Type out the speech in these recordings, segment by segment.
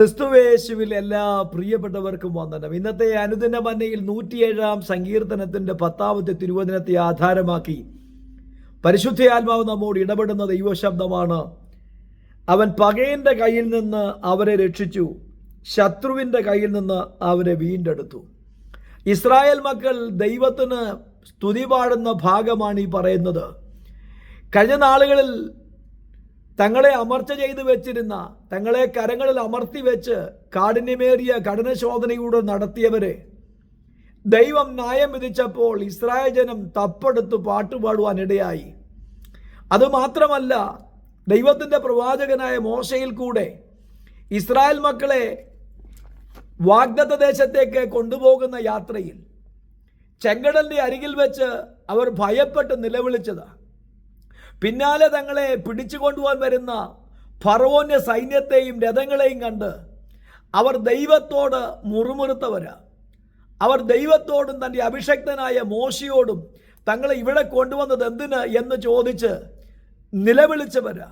ക്രിസ്തുവേശുവിൽ എല്ലാ പ്രിയപ്പെട്ടവർക്കും വന്ദനം. ഇന്നത്തെ അനുദിന മന്നയിൽ നൂറ്റിയേഴാം സങ്കീർത്തനത്തിന്റെ പത്താമത്തെ തിരുവചനത്തെ ആധാരമാക്കി പരിശുദ്ധയാത്മാവ് നമ്മോട് ഇടപെടുന്ന ദൈവശബ്ദമാണ്. അവൻ പകയന്റെ കയ്യിൽ നിന്ന് അവരെ രക്ഷിച്ചു ശത്രുവിന്റെ കയ്യിൽ നിന്ന് അവരെ വീണ്ടെടുത്തു. ഇസ്രായേൽ മക്കൾ ദൈവത്തിന് സ്തുതി പാടുന്ന ഭാഗമാണ് ഈ പറയുന്നത്. കഴിഞ്ഞ നാളുകളിൽ തങ്ങളെ അമർച്ച ചെയ്തു വെച്ചിരുന്ന തങ്ങളെ കരങ്ങളിൽ അമർത്തി വെച്ച് കാഠിന്യമേറിയ കഠിനശോധനയൂടെ നടത്തിയവരെ ദൈവം ന്യായം വിധിച്ചപ്പോൾ ഇസ്രായേൽ ജനം തപ്പെടുത്ത് പാട്ടുപാടുവാനിടയായി. അതുമാത്രമല്ല ദൈവത്തിന്റെ പ്രവാചകനായ മോശയിൽ കൂടെ ഇസ്രായേൽ മക്കളെ വാഗ്ദത്ത ദേശത്തേക്ക് കൊണ്ടുപോകുന്ന യാത്രയിൽ ചെങ്കടലിന്റെ അരികിൽ വെച്ച് അവർ ഭയപ്പെട്ട് നിലവിളിച്ചതാണ് പിന്നാലെ തങ്ങളെ പിടിച്ചു കൊണ്ടുപോകാൻ വരുന്ന ഫറവോന്റെ സൈന്യത്തെയും രഥങ്ങളെയും കണ്ട് അവർ ദൈവത്തോട് മുറുമുറുത്തവരാ. അവർ ദൈവത്തോടും തന്റെ അഭിഷക്തനായ മോശയോടും തങ്ങളെ ഇവിടെ കൊണ്ടുവന്നത് എന്തിന് എന്ന് ചോദിച്ച് നിലവിളിച്ചവരാ.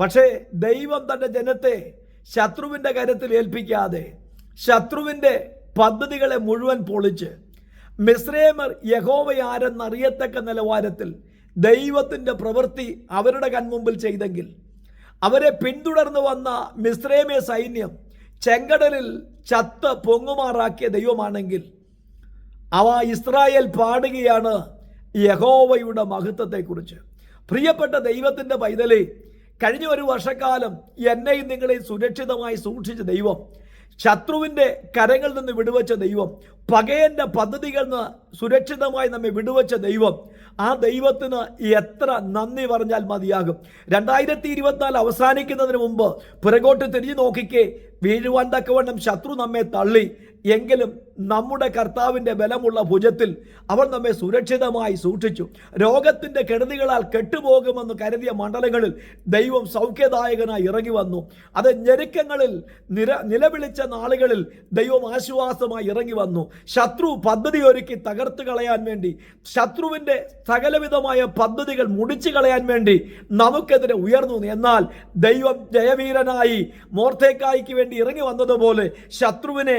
പക്ഷേ ദൈവം തന്റെ ജനത്തെ ശത്രുവിന്റെ കരത്തിൽ ഏൽപ്പിക്കാതെ ശത്രുവിന്റെ പദ്ധതികളെ മുഴുവൻ പൊളിച്ച് മിശ്രേമർ യഹോവയാരെന്നറിയത്തക്ക നിലവാരത്തിൽ ദൈവത്തിന്റെ പ്രവൃത്തി അവരുടെ കൺമുമ്പിൽ ചെയ്തെങ്കിൽ അവരെ പിന്തുടർന്നു വന്ന മിശ്രേമേ സൈന്യം ചെങ്കടലിൽ ചത്ത് പൊങ്ങുമാറാക്കിയ ദൈവമാണെങ്കിൽ അവ ഇസ്രായേൽ പാടുകയാണ് യഹോവയുടെ മഹത്വത്തെക്കുറിച്ച്. പ്രിയപ്പെട്ട ദൈവത്തിന്റെ പൈതലെ കഴിഞ്ഞ ഒരു വർഷക്കാലം എന്നെയും നിങ്ങളെയും സുരക്ഷിതമായി സൂക്ഷിച്ച ദൈവം ശത്രുവിന്റെ കരങ്ങളിൽ നിന്ന് വിടുവച്ച ദൈവം പകയന്റെ പദ്ധതികളിൽ നിന്ന് സുരക്ഷിതമായി നമ്മെ വിടുവച്ച ദൈവം ആ ദൈവത്തിന് എത്ര നന്ദി പറഞ്ഞാൽ മതിയാകും. രണ്ടായിരത്തി ഇരുപത്തിനാല് അവസാനിക്കുന്നതിന് മുമ്പ് പുറകോട്ട് തിരിഞ്ഞു നോക്കിക്കേ വീഴുവാൻ തക്കവണ്ണം ശത്രു നമ്മെ തള്ളി. എങ്കിലും നമ്മുടെ കർത്താവിന്റെ ബലമുള്ള ഭുജത്തിൽ അവൻ നമ്മെ സുരക്ഷിതമായി സൂക്ഷിച്ചു. രോഗത്തിന്റെ കെടുതികളാൽ കെട്ടുപോകുമെന്ന് കരുതിയ മണ്ഡലങ്ങളിൽ ദൈവം സൗഖ്യദായകനായി ഇറങ്ങി വന്നു. അത് ഞെരുക്കങ്ങളിൽ നിര നിലവിളിച്ച നാളുകളിൽ ദൈവം ആശ്വാസമായി ഇറങ്ങി വന്നു. ശത്രു പദ്ധതി ഒരുക്കി തകർത്ത് കളയാൻ വേണ്ടി ശത്രുവിന്റെ സകലവിധമായ പദ്ധതികൾ മുടിച്ചു കളയാൻ വേണ്ടി നമുക്കെതിരെ ഉയർന്നു എന്നാൽ ദൈവം ജയവീരനായി മോർത്തേക്കായ്ക്ക് വേണ്ടി ഇറങ്ങി വന്നതുപോലെ ശത്രുവിനെ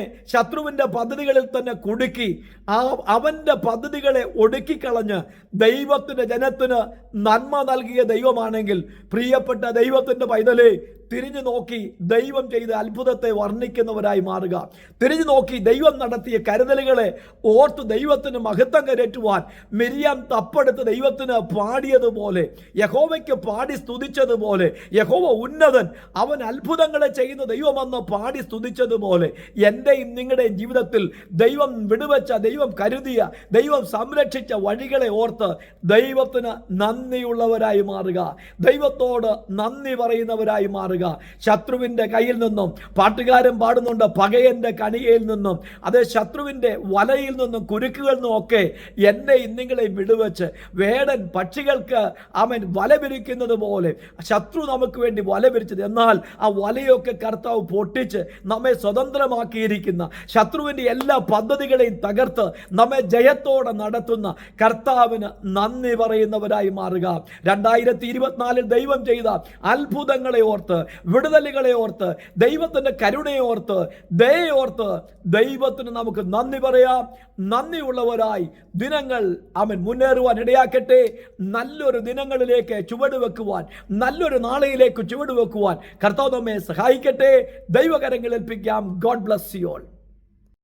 ശത്രുവിന്റെ പദ്ധതികളിൽ തന്നെ കുടുക്കി ആ അവന്റെ പദ്ധതികളെ ഒടുക്കിക്കളഞ്ഞ് ദൈവത്തിന്റെ ജനത്തിന് നന്മ നൽകിയ ദൈവമാണെങ്കിൽ പ്രിയപ്പെട്ട ദൈവത്തിന്റെ പൈതലേ തിരിഞ്ഞു നോക്കി ദൈവം ചെയ്ത അത്ഭുതത്തെ വർണിക്കുന്നവരായി മാറുക. തിരിഞ്ഞു നോക്കി ദൈവം നടത്തിയ കരുതലുകളെ ഓർത്ത് ദൈവത്തിന് മഹത്വം കരറ്റുവാൻ മിരിയാം തപ്പെടുത്ത് ദൈവത്തിന് പാടിയതുപോലെ യഹോവയ്ക്ക് പാടി സ്തുതിച്ചതുപോലെ യഹോവ ഉന്നതൻ അവൻ അത്ഭുതങ്ങളെ ചെയ്യുന്ന ദൈവമെന്ന് പാടി സ്തുതിച്ചതുപോലെ എന്റെയും നിങ്ങളുടെയും ജീവിതത്തിൽ ദൈവം വിടുവച്ച ദൈവം കരുതിയ ദൈവം സംരക്ഷിച്ച വഴികളെ ഓർത്ത് ദൈവത്തിന് നന്ദിയുള്ളവരായി മാറുക. ദൈവത്തോട് നന്ദി പറയുന്നവരായി മാറുക. ശത്രുവിന്റെ കയ്യിൽ നിന്നും പാട്ടുകാരൻ പാടുന്നുണ്ട്. പകയന്റെ കണികയിൽ നിന്നും. അത് ശത്രുവിന്റെ വലയിൽ നിന്നും കുരുക്കുകളിൽ നിന്നും ഒക്കെ എന്നെ ഇന്നിങ്ങളെ വിടുവച്ച് വേടൻ പക്ഷികൾക്ക് അവൻ വല വിരിക്കുന്നത് പോലെ ശത്രു നമുക്ക് വേണ്ടി വല വിരിച്ചത്. എന്നാൽ ആ വലയൊക്കെ കർത്താവ് പൊട്ടിച്ച് നമ്മെ സ്വതന്ത്രമാക്കിയിരിക്കുന്ന ശത്രുവിന്റെ എല്ലാ പദ്ധതികളെയും തകർത്ത് നമ്മെ ജയത്തോടെ നടത്തുന്ന കർത്താവിന് നന്ദി പറയുന്നവരായി മാറുക. രണ്ടായിരത്തി ഇരുപത്തിനാലിൽ ദൈവം ചെയ്ത അത്ഭുതങ്ങളെ ഓർത്ത് വിടുതലുകളെ ഓർത്ത് ദൈവത്തിന്റെ കരുണയെ ഓർത്ത് ദയെ ദൈവത്തിന് നമുക്ക് നന്ദി പറയാം. നന്ദിയുള്ളവരായി ദിനങ്ങൾ അവൻ മുന്നേറുവാൻ ഇടയാക്കട്ടെ. നല്ലൊരു ദിനങ്ങളിലേക്ക് ചുവട് വെക്കുവാൻ നല്ലൊരു നാളെയിലേക്ക് ചുവട് വെക്കുവാൻ കർത്താവ് നമ്മെ സഹായിക്കട്ടെ. ദൈവകരങ്ങൾ ഏൽപ്പിക്കാം. God bless you all